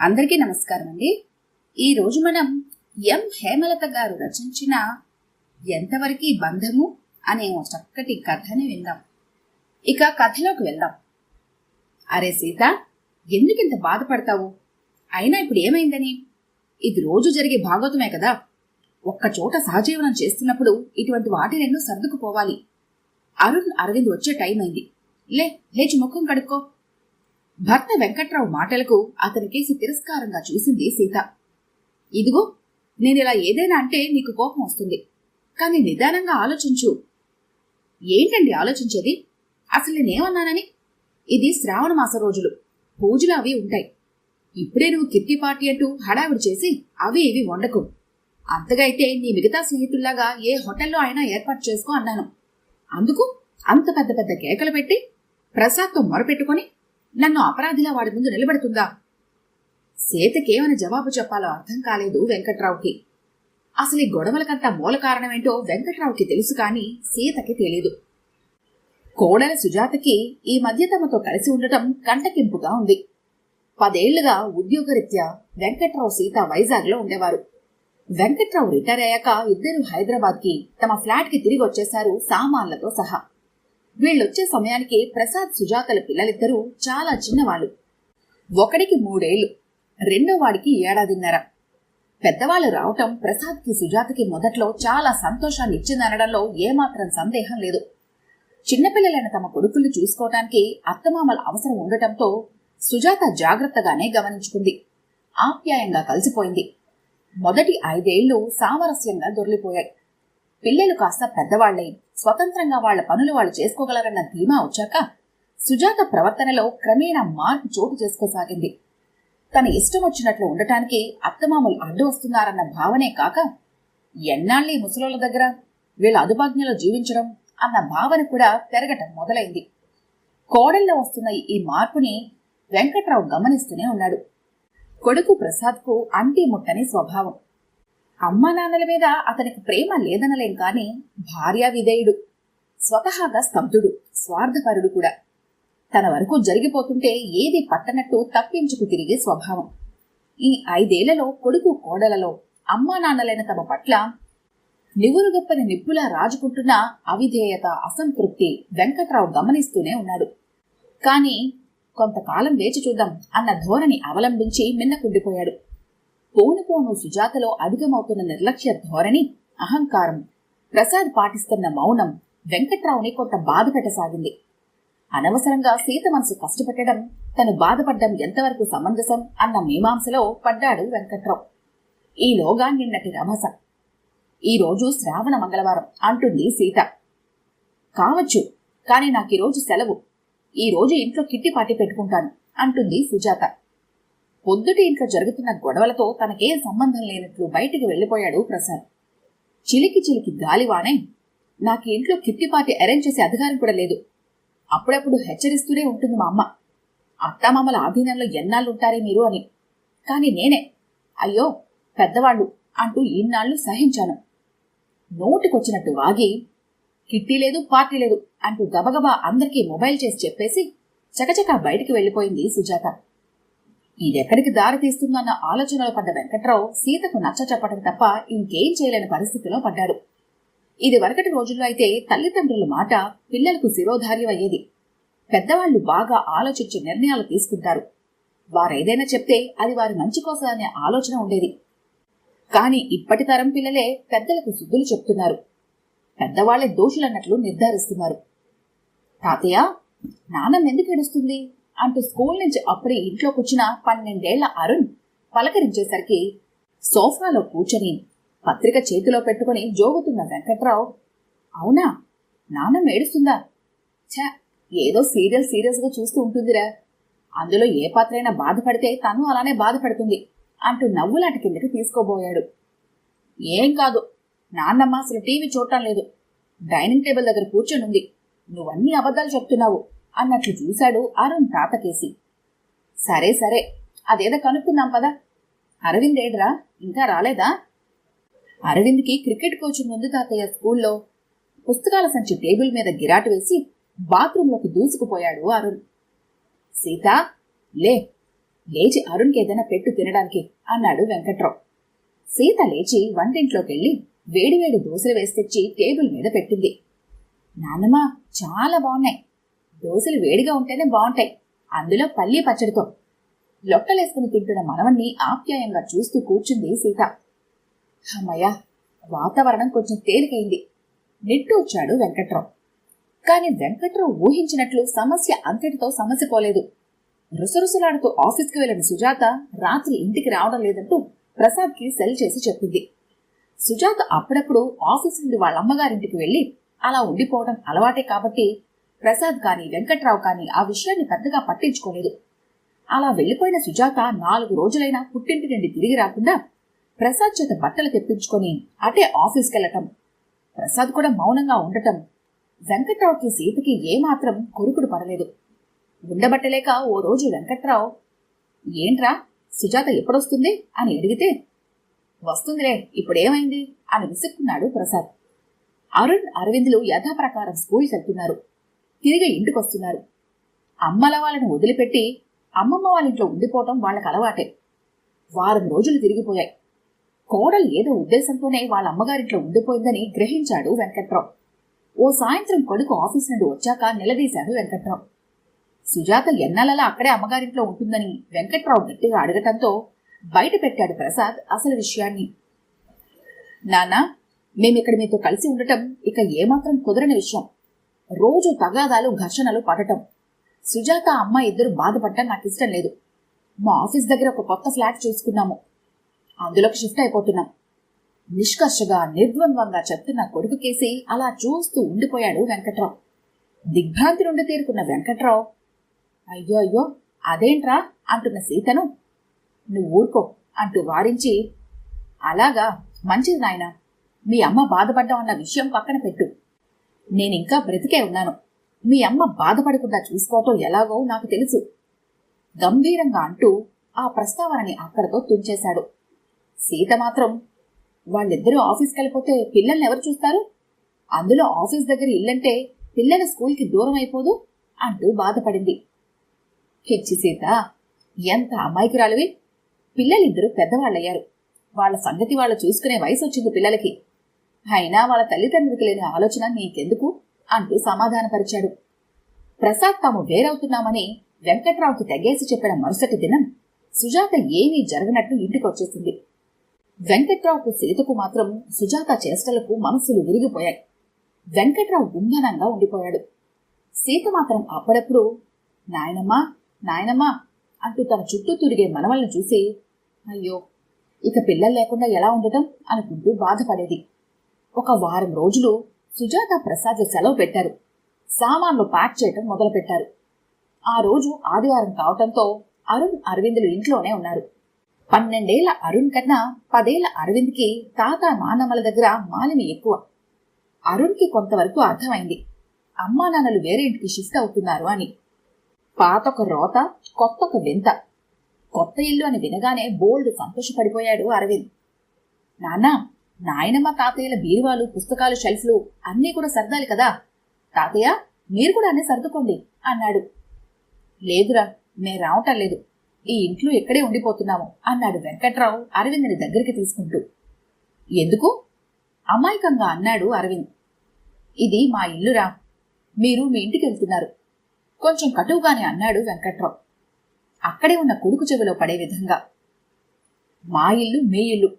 అందరికీ నమస్కారం అండి. ఈరోజు మనం ఎం హేమలత గారు రచించిన ఎంతవరకు బంధము అనే ఓ చక్కటి కథని విందాం. ఇక కథలోకి వెళ్దాం. అరే సీత ఎందుకింత బాధపడతావు? అయినా ఇప్పుడు ఏమైందని? ఇది రోజు జరిగే భాగవతమే కదా. ఒక్కచోట సహజీవనం చేస్తున్నప్పుడు ఇటువంటి వాటి రెండు సర్దుకుపోవాలి. అరుణ్ అరవింద్ వచ్చే టైం అయింది. లే లేచి ముఖం కడుక్కో. భర్త వెంకట్రావు మాటలకు అతనికేసి తిరస్కారంగా చూసింది సీత. ఇదిగో నేనిలా ఏదైనా అంటే నీకు కోపం వస్తుంది. కానీ నిదానంగా ఆలోచించు. ఏంటండి ఆలోచించేది? అసలు నేనేమన్నానని? ఇది శ్రావణ మాస రోజులు. పూజలు అవి ఉంటాయి. ఇప్పుడే నువ్వు కిర్తి పార్టీ అంటూ హడావిడి చేసి అవి ఇవి వండకు. అంతగా అయితే నీ మిగతా స్నేహితుల్లాగా ఏ హోటల్లో అయినా ఏర్పాటు చేసుకో అన్నాను. అందుకు అంత పెద్ద పెద్ద కేకలు పెట్టి ప్రసాద్తో మొరపెట్టుకొని నన్ను అపరాధిలా వాడి ముందు నిలబెడుతుందా? సీతకేమని జవాబు చెప్పాలో అర్థం కాలేదు వెంకట్రావుకి. అసలు ఈ గొడవలకంతా మూల కారణమేంటో వెంకట్రావుకి తెలుసు కానీ సీతకి తెలియదు కోడల సుజాతకి ఈ మధ్య తమతో కలిసి ఉండటం కంటకింపుగా ఉంది. పదేళ్ళుగా ఉద్యోగరీత్యా వెంకట్రావు సీత వైజాగ్లో ఉండేవారు. వెంకట్రావు రిటైర్ అయ్యాక ఇద్దరు హైదరాబాద్కి తమ ఫ్లాట్కి తిరిగి వచ్చేశారు సామాన్లతో సహా. వీళ్ళొచ్చే సమయానికి ప్రసాద్ సుజాతల పిల్లలిద్దరూ చాలా చిన్నవాళ్ళు. ఒకడికి మూడేళ్ళు రెండో వాడికి ఏడాదిన్నర. పెద్దవాళ్ళు రావటం ప్రసాద్కి సుజాతకి మొదట్లో చాలా సంతోషాన్ని ఇచ్చిందనడంలో ఏమాత్రం సందేహం లేదు. చిన్నపిల్లలైన తమ కొడుకులు చూసుకోవటానికి అత్తమామల అవసరం ఉండటంతో సుజాత జాగ్రత్తగానే గమనించుకుంది. ఆప్యాయంగా కలిసిపోయింది. మొదటి ఐదేళ్ళు సామరస్యంగా దొర్లిపోయాయి పిల్లలు కాస్త పెద్దవాళ్ళై స్వతంత్రంగా వాళ్ళ పనులు వాళ్ళు చేసుకోగలరన్న ధీమా వచ్చాక సుజాత ప్రవర్తనలో క్రమేణా మార్పు చోటు చేసుకోసాగింది. తన ఇష్టం వచ్చినట్లు ఉండటానికి అత్తమామలు అడ్డు వస్తున్నారన్న భావనే కాక ఎన్నాళ్ళీ ముసలోళ్ళ దగ్గర? వీళ్ళ అదుపాజ్ఞలో జీవించడం? అన్న భావన కూడా పెరగటం మొదలైంది. కోడల్లో వస్తున్న ఈ మార్పుని వెంకట్రావు గమనిస్తూనే ఉన్నాడు. కొడుకు ప్రసాద్కు అంటీ ముట్టని స్వభావం. అమ్మా నాన్నల మీద అతనికి ప్రేమ లేదనలేం కాని భార్యా విధేయుడు స్వతహాగా స్తబ్దుడు స్వార్థపరుడు కూడా. తన వరకు జరిగిపోతుంటే ఏది పట్టనట్టు తప్పించుకు తిరిగే స్వభావం. ఈ ఐదేళ్ళలో కొడుకు కోడలలో అమ్మా నాన్నలైన తమ పట్ల నివురుగొప్పని నిప్పులా రాజుకుంటున్న అవిధేయత అసంతృప్తి వెంకట్రావు గమనిస్తూనే ఉన్నాడు. కాని కొంతకాలం వేచి చూద్దాం అన్న ధోరణి అవలంబించి మిన్నకుండిపోయాడు. పోను పోను సుజాతలో అధికమవుతున్న నిర్లక్ష్య ధోరణి అహంకారం. ప్రసాద్ పాటిస్తున్న మౌనం వెంకట్రావుని కొంత బాధ పెట్టసాగింది. అనవసరంగా సీత మనసు కష్టపెట్టడం తను బాధపడ్డం ఎంతవరకు సమంజసం అన్న మీమాంసలో పడ్డాడు వెంకట్రావు. ఈలోగా నిన్నటి రభస. ఈరోజు శ్రావణ మంగళవారం అంటుంది సీత. కావచ్చు కాని నాకీరోజు సెలవు. ఈరోజు ఇంట్లో కిట్టి పార్టీ పెట్టుకుంటాను అంటుంది సుజాత. పొద్దుటి ఇంట్లో జరుగుతున్న గొడవలతో తనకేం సంబంధం లేనట్లు బయటికి వెళ్ళిపోయాడు ప్రసాద్. చిలికి చిలికి గాలివానే నాకు ఇంట్లో కిట్టిపాటి పార్టీ అరేంజ్ చేసే అధికారం కూడా లేదు. అప్పుడప్పుడు హెచ్చరిస్తూనే ఉంటుంది మా అమ్మ. అత్తామామల ఆధీనంలో ఎన్నాళ్ళుంటారే మీరు అని. కాని నేనే. అయ్యో పెద్దవాళ్ళు అంటూ ఇన్నాళ్ళు సహించాను. నోటికొచ్చినట్టు వాగి కిట్టి లేదు పార్టీ లేదు అంటూ గబగబా అందరికీ మొబైల్ చేసి చెప్పేసి చకచకా బయటికి వెళ్ళిపోయింది సుజాత. ఇదెక్కడికి దారి తీస్తుందన్న ఆలోచనలో పడ్డ వెంకట్రావు సీతకు నచ్చ చెప్పడం తప్ప ఇంకేం చేయలేని పరిస్థితిలో పడ్డాడు. ఇది వరకటి రోజుల్లో అయితే తల్లిదండ్రుల మాట పిల్లలకు శిరోధార్యం అయ్యేది. పెద్దవాళ్ళు బాగా ఆలోచించి నిర్ణయాలు తీసుకుంటారు. వారేదైనా చెప్తే అది వారి మంచి కోసం అనే ఆలోచన ఉండేది. కాని ఇప్పటి తరం పిల్లలే పెద్దలకు శుద్ధులు చెప్తున్నారు. పెద్దవాళ్ళే దోషులన్నట్లు నిర్ధారిస్తున్నారు. తాతయ్య నాన్నమ్మ ఎందుకు ఏడుస్తుంది? అంటూ స్కూల్ నుంచి అప్పుడే ఇంట్లోకి వచ్చిన పన్నెండేళ్ళ అరుణ్ పలకరించేసరికి సోఫాలో కూర్చొని పత్రిక చేతిలో పెట్టుకుని జోగుతున్న వెంకట్రావు అవునా? నాన్న ఏడుస్తుందా? ఛ ఏదో సీరియల్ సీరియస్గా చూస్తూ ఉంటుందిరా. అందులో ఏ పాత్రైనా బాధపడితే తను అలానే బాధపడుతుంది అంటూ నవ్వులాటి కిందకి తీసుకోబోయాడు. ఏం కాదు నాన్నమ్మ అసలు టీవీ చూడటం లేదు. డైనింగ్ టేబుల్ దగ్గర కూర్చొనుంది. నువ్వన్నీ అబద్ధాలు చెప్తున్నావు. అన్నట్లు చూశాడు అరుణ్ తాతకేసి. సరే సరే అదేదో కనుక్కుందాం పదా. అరవింద్ ఏడ్రా ఇంకా రాలేదా? అరవింద్కి క్రికెట్ కోచింగ్ ఉంది తాతయ్య స్కూల్లో. పుస్తకాల సంచి టేబుల్ మీద గిరాటు వేసి బాత్రూంలోకి దూసుకుపోయాడు అరుణ్. సీత లే లేచి అరుణ్కి ఏదైనా పెట్టు తినడానికి అన్నాడు వెంకట్రావు. సీత లేచి వంటింట్లోకెళ్ళి వేడివేడి దోశలు వేసి తెచ్చి టేబుల్ మీద పెట్టింది. నాన్నమ్మ చాలా బాగున్నాయి. దోశలు వేడిగా ఉంటేనే బాగుంటాయి. అందులో పల్లి పచ్చడితో లొట్టలేసుకుని తింటున్న మనవణ్ణి ఆప్యాయంగా చూస్తూ కూర్చుంది సీత. అమ్మయ్య వాతావరణం కొంచెం తేలికైంది. నిట్టూర్చాడు వెంకట్రావు. కాని వెంకట్రావు ఊహించినట్లు సమస్య అంతటితో సమస్య పోలేదు రుసరుసలాడుతూ ఆఫీస్కి వెళ్ళిన సుజాత రాత్రి ఇంటికి రావడం లేదంటూ ప్రసాద్కి సెల్ చేసి చెప్పింది. సుజాత అప్పుడప్పుడు ఆఫీస్ నుండి వాళ్ళ అమ్మగారింటికి వెళ్ళి అలా ఉండిపోవడం అలవాటే కాబట్టి ప్రసాద్ కానీ వెంకట్రావు కానీ ఆ విషయాన్ని పెద్దగా పట్టించుకోలేదు. అలా వెళ్ళిపోయిన సుజాత నాలుగు రోజులైనా పుట్టింటి నుండి తిరిగి రాకుండా ప్రసాద్ చేత బట్టలు తెప్పించుకొని అటే ఆఫీస్కెళ్ళటం ప్రసాద్ కూడా మౌనంగా ఉండటం వెంకట్రావుకి సీతకి ఏమాత్రం కొరుకుడు పడలేదు. ఉండబట్టలేక ఓ రోజు వెంకట్రావు ఏంట్రా సుజాత ఎప్పుడొస్తుంది? అని అడిగితే వస్తుందిలే ఇప్పుడేమైంది? అని విసుక్కున్నాడు ప్రసాద్. అరుణ్ అరవిందులు యథాప్రకారం స్కూల్కి వెళ్తున్నారు తిరిగి ఇంటికొస్తున్నారు. అమ్మల వాళ్ళని వదిలిపెట్టి అమ్మమ్మ వాళ్ళ ఇంట్లో ఉండిపోవటం వాళ్ళకి అలవాటే. వారం రోజులు తిరిగిపోయాయి. కోడలు ఏదో ఉద్దేశంతోనే వాళ్ళ అమ్మగారింట్లో ఉండిపోయిందని గ్రహించాడు వెంకట్రావు. ఓ సాయంత్రం కొడుకు ఆఫీస్ నుండి వచ్చాక నిలదీశాడు వెంకట్రావు. సుజాత ఎన్నెలలా అక్కడే అమ్మగారింట్లో ఉంటుందని వెంకట్రావు గట్టిగా అడగటంతో బయట పెట్టాడు ప్రసాద్ అసలు విషయాన్ని. నానా మేమిక్కడ మీతో కలిసి ఉండటం ఇక ఏమాత్రం కుదరని విషయం. రోజు తగాదాలు ఘర్షణలు పడటం. సుజాత అమ్మ ఇద్దరు బాధపడటం నాకు ఇష్టం లేదు. మా ఆఫీస్ దగ్గర ఒక కొత్త ఫ్లాట్ చూసుకున్నాము. అందులోకి షిఫ్ట్ అయిపోతున్నాం. నిష్కర్షగా నిర్ద్వంద్వంగా చెప్తున్న కొడుకు కేసి అలా చూస్తూ ఉండిపోయాడు వెంకట్రావు. దిగ్భ్రాంతి నుండి తేరుకున్న వెంకట్రావు అయ్యో అయ్యో అదేంట్రా? అంటున్న సీతను. నువ్వు ఊరుకో అంటూ వారించి అలాగా మంచిది నాయన మీ అమ్మ బాధపడ్డాం అన్న విషయం పక్కన పెట్టు. నేనింకా బ్రతికే ఉన్నాను. మీ అమ్మ బాధపడకుండా చూసుకోవటం ఎలాగో నాకు తెలుసు. గంభీరంగా అంటూ ఆ ప్రస్తావనని అక్కడతో తుంచేశాడు. సీత మాత్రం వాళ్ళిద్దరూ ఆఫీస్కి వెళ్ళిపోతే పిల్లల్ని ఎవరు చూస్తారు? అందులో ఆఫీస్ దగ్గర ఇల్లంటే పిల్లల స్కూల్కి దూరం అయిపోదు అంటూ బాధపడింది. పిచ్చి సీత ఎంత అమాయకురాలివి! పిల్లలిద్దరూ పెద్దవాళ్ళయ్యారు. వాళ్ళ సంగతి వాళ్ళు చూసుకునే వయసు వచ్చింది పిల్లలకి. అయినా వాళ్ళ తల్లిదండ్రులకు లేని ఆలోచన నీకెందుకు? అంటూ సమాధానపరిచాడు. ప్రసాద్ తాము వేరవుతున్నామని వెంకట్రావుకి తెగేసి చెప్పిన మరుసటి దినం సుజాత ఏమీ జరగనట్టు ఇంటికొచ్చేసింది. వెంకట్రావుకు సీతకు మాత్రం సుజాత చేష్టలకు మనసులు విరిగిపోయాయి. వెంకట్రావు గుంభనంగా ఉండిపోయాడు. సీత మాత్రం అప్పుడప్పుడు నాయనమ్మా నాయనమ్మా అంటూ తన చుట్టూ తిరిగే మనవల్ని చూసి అయ్యో ఇక పిల్లలు లేకుండా ఎలా ఉండటం? అనుకుంటూ బాధపడేది. ఒక వారం రోజులు సుజాత ప్రసాద్ సెలవు పెట్టారు. సామాన్లు ప్యాక్ చేయటం మొదలుపెట్టారు. ఆ రోజు ఆదివారం కావటంతో అరుణ్ అరవిందులు ఇంట్లోనే ఉన్నారు. పన్నెండేళ్ళ అరుణ్ కన్నా పదేళ్ళ అరవింద్కి తాత నానమ్మల దగ్గర మాలిమి ఎక్కువ. అరుణ్కి కొంతవరకు అర్థమైంది. అమ్మా నాన్నలు వేరే ఇంటికి షిఫ్ట్ అవుతున్నారు అని. పాతొక రోత కొత్తొక వింత. కొత్త ఇల్లు అని వినగానే బోల్డ్ సంతోషపడిపోయాడు అరవింద్. నాన్న నాయనమ్మ తాతయ్యల బీరువాలు పుస్తకాలు షెల్ఫ్లు అన్నీ కూడా సర్దాలి కదా. తాతయ్య మీరు కూడా అన్నీ సర్దుకోండి అన్నాడు. లేదురా మేము రావటం లేదు. ఈ ఇంట్లో ఇక్కడే ఉండిపోతున్నాము అన్నాడు వెంకట్రావు అరవింద్ని దగ్గరికి తీసుకుంటూ. ఎందుకు? అమాయకంగా అన్నాడు అరవింద్. ఇది మా ఇల్లురా. మీరు మీ ఇంటికి వెళ్తున్నారు. కొంచెం కటువుగానే అన్నాడు వెంకట్రావు. అక్కడే ఉన్న కొడుకు చెవిలో పడే విధంగా. మా ఇల్లు మీ ఇల్లు.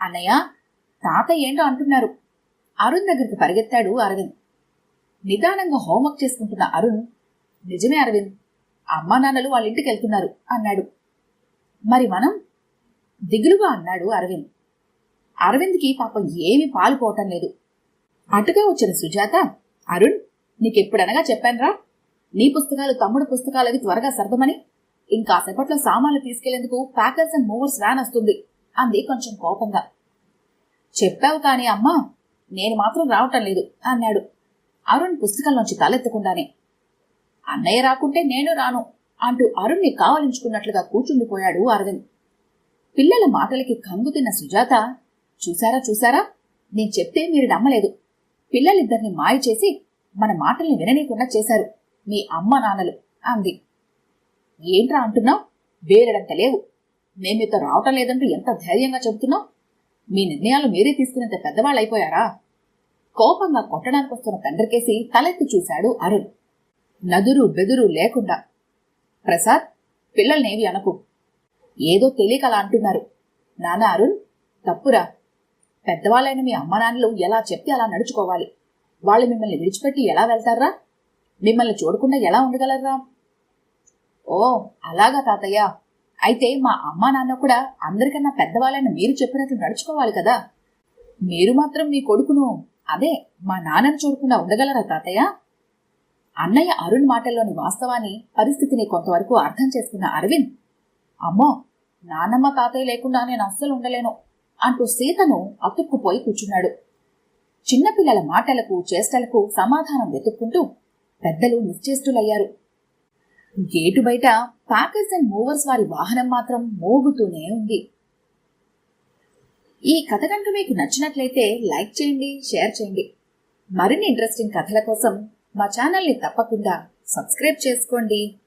అన్నయ్య తాత ఏంటో అంటున్నారు. అరుణ్ దగ్గరికి పరిగెత్తాడు అరవింద్. నిదానంగా హోంవర్క్ చేసుకుంటున్న అరుణ్ నిజమే అరవింద్ అమ్మా నాన్నలు వాళ్ళ ఇంటికి వెళ్తున్నారు అన్నాడు. మరి మనం? దిగులుగా అన్నాడు అరవింద్. అరవింద్కి పాపం ఏమీ పాలుపోవటం లేదు. అటుగా వచ్చిన సుజాత అరుణ్ నీకెప్పుడనగా చెప్పానురా నీ పుస్తకాలు తమ్ముడు పుస్తకాలవి త్వరగా సర్దమని ఇంకాసేపట్లో సామాన్లు తీసుకెళ్ళేందుకు ప్యాకర్స్ అండ్ మూవర్స్ వ్యాన్ వస్తుంది అంది కొంచెం కోపంగా. చెప్పావు కాని అమ్మా నేను మాత్రం రావటం లేదు అన్నాడు. అరుణ్ పుస్తకంలోంచి తలెత్తకుండానే. అన్నయ్య రాకుంటే నేను రాను అంటూ అరుణ్ణి కావలించుకున్నట్లుగా కూర్చుండిపోయాడు అరవింద్. పిల్లల మాటలకి కంగుతిన్న సుజాత చూసారా చూసారా నేను చెప్తే మీరు నమ్మలేదు. పిల్లలిద్దరిని మాయ చేసి మన మాటల్ని విననీయకుండా చేశారు మీ అమ్మ నాన్నలు అంది. ఏంట్రా అంటున్నావు? వేరడంత లేవు. మేం రావటం లేదంటూ ఎంత ధైర్యంగా చెబుతున్నావు? మీ నిర్ణయాలు మీరే తీసుకునేంత పెద్దవాళ్ళు అయిపోయారా? కోపంగా కొట్టడానికి వస్తున్న తండ్రికేసి తలెత్తి చూశాడు అరుణ్. నదురు బెదురు లేకుండా ప్రసాద్ పిల్లల్నేవి అనకు. ఏదో తెలియక అలా అంటున్నారు. నాన్న అరుణ్ తప్పురా. పెద్దవాళ్ళైన మీ అమ్మానాన్నలు ఎలా చెప్తే అలా నడుచుకోవాలి. వాళ్ళు మిమ్మల్ని విడిచిపెట్టి ఎలా వెళ్తారా? మిమ్మల్ని చూడకుండా ఎలా ఉండగలరా? ఓ అలాగా తాతయ్య. అయితే మా అమ్మా నాన్న కూడా అందరికన్నా పెద్దవాళ్ళని మీరు చెప్పినట్లు నడుచుకోవాలి కదా. మీరు మాత్రం మీ కొడుకును అదే మా నాన్నను చూడకుండా ఉండగలరా తాతయ్య? అన్నయ్య అరుణ్ మాటల్లోని వాస్తవాన్ని పరిస్థితిని కొంతవరకు అర్థం చేసుకున్న అరవింద్ అమ్మో నానమ్మ తాతయ్య లేకుండా నేను అస్సలు ఉండలేను అంటూ సీతను అతుక్కుపోయి కూర్చున్నాడు. చిన్నపిల్లల మాటలకు చేష్టలకు సమాధానం వెతుక్కుంటూ పెద్దలు నిశ్చేష్టులయ్యారు. గేటు బయట ప్యాకర్స్ అండ్ మూవర్స్ వారి వాహనం మాత్రం మోగుతూనే ఉంది. ఈ కథ కనుక మీకు నచ్చినట్లయితే లైక్ చేయండి షేర్ చేయండి. మరిన్ని ఇంట్రెస్టింగ్ కథల కోసం మా ఛానల్ని తప్పకుండా సబ్స్క్రైబ్ చేసుకోండి.